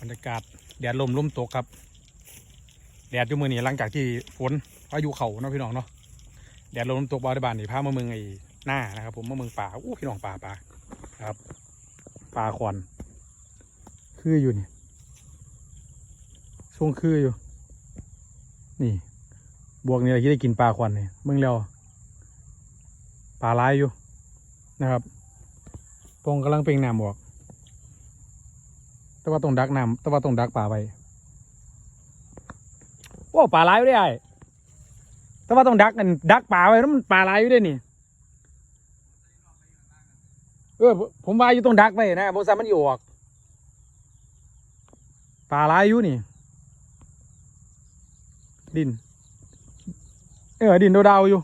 บรรยากาศแดดลมลมตกครับ แดดอยู่มือนี่หลังจากที่ฝนพายุเขาเนาะพี่น้องเนาะแดดลมลมตกบริบาลนี่พามาเมืองไอ้หน้านะครับ ผมมาเมืองป่าอู้พี่น้องป่าป่าครับป่าควันคืออยู่นี่ช่วงคืออยู่ นี่ บวกนี่อะไรที่ได้กินปลาควันเนี่ยมึงแล้วปลาร้ายอยู่นะครับปงกำลังเป่งน้ำบอก แต่ว่าต้องดักน้ำแต่ว่าต้องดักปลาไปโอ้ปลาร้ายอยู่ได้ไอ้แต่ว่าต้องดักกันดักปลาไว้แล้วมันปลาร้ายอยู่ได้นี่เออผมว่าอยู่ต้องดักไว้นะบริษัทมันอยู่ออกปลาร้ายอยู่นี่ ดิน เออดินดาวๆอยู่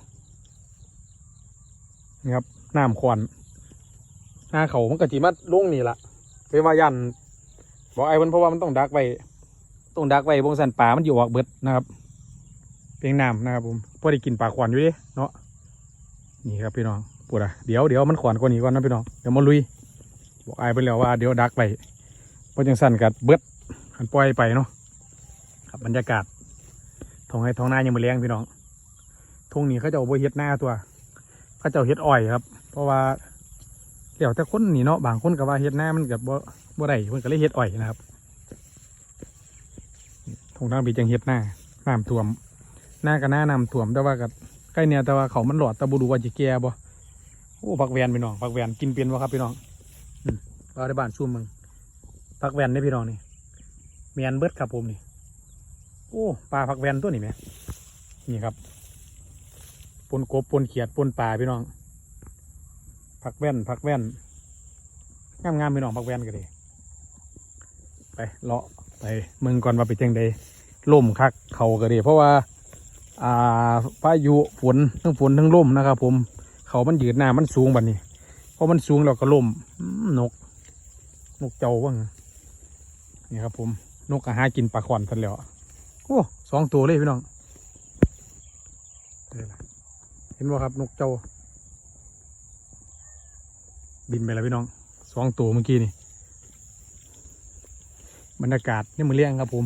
นี่ครับน้ำควันหน้าเขามันกะจิมาลุ่งนี่ละเป็นว่ายัน บอกไอ้มันเพราะว่ามันต้องดักไว้ต้องดักไว้บงสันป่ามันอยู่ออกเบิดนะครับ เพียงน้ำนะครับผมพอได้กินปลาขวานอยู่ดิเนาะนี่ครับพี่น้องปวดอะเดี๋ยวเดี๋ยวมันขวานกว่านี้ก่อนนะพี่น้องเดี๋ยวมาลุย บอกไอ้ไปแล้วว่าเดี๋ยวดักไปเพราะจังสั่นกัดเบิดหันปล่อยไปเนาะครับบรรยากาศท้องให้ท้องหน้ายังมาเลี้ยงพี่น้องทุ่งนี้เขาจะเอาไปเฮ็ดหน้าตัวเขาจะเอาเฮ็ดอ้อยครับ เพราะว่าเดี๋ยวแต่คนนี่เนาะบางคนก็ว่าเฮ็ดหน้ามันกับบ่ บ่ได้เพิ่นก็เลยเฮ็ดอ้อยนะครับทงทางปีจังเฮ็ดหน้าน้ำท่วม หน้ากับหน้าน้ำท่วมแต่ว่ากับใกล้เนี่ยแต่ว่าเขามันหลอดตะบูดูว่าจะแก่บ่โอ้ผักแวนพี่น้องผักแวนกินเป็นบ่ครับพี่น้องอืมว่าได้บ้านซุ่มมึงผักแวนได้พี่น้องนี่เมียนเบิดครับผมนี่โอ้ปลาผักแวนตัวนี้แหมนี่ครับปนกบปนเขียดปนปลาพี่น้องผักแว่นผักแว่นงามงามๆพี่น้องผักแว่นกันเลย ไปเลาะไปเมืองก่อนว่าไปนจังใดล่มคักเขากันเลยเพราะว่า อ่าพายุฝนทั้งฝนทั้งล่มนะครับผมเขามันยืดหน้ามันสูงบัดนี้พอมันสูงแล้วก็ล่มนก นกเจ้าว่างนี่ครับ ผมนกอาหากินปลาขอนกันแล้วโอ้สองตัวเลยพี่น้องเห็นว่าครับนกเจ้า บินไปแล้วพี่น้องสองตัวเมื่อกี้นี่ บรรยากาศนี่มือเลี้ยงครับผม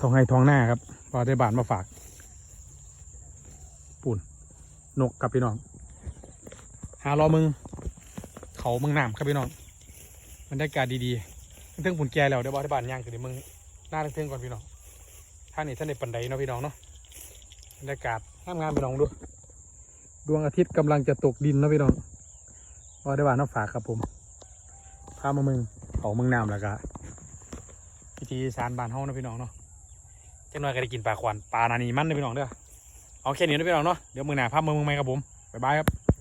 ทองให้ทองหน้าครับพอได้บานมาฝากปุ่นนกครับพี่น้อง หารอมึง เขามึงน้ำครับพี่น้องบรรยากาศดีๆเรื่องปุ่นแก่แล้วเดี๋ยวบอได้บานย่างกันดิมึงหน้าเทิงๆก่อนพี่น้องท่านนี่ท่านในปันไดเนาะพี่น้องเนาะบรรยากาศงามงามๆพี่น้องดูดวงอาทิตย์กำลังจะตกดินนะพี่น้องพอได้ว่าน้ำฝากครับผมพามามึงเขามึงน้ำแล้วก็ พิธีสารบานเฮานะพี่น้องเนาะจังหน่อยก็ได้กินปลาขวานปลานานีมันนะพี่น้องเด้อเอาแค่นี้นะพี่น้องเนาะเดี๋ยวมือหน้าพามือมึงไหมครับผมบ๊ายบายครับ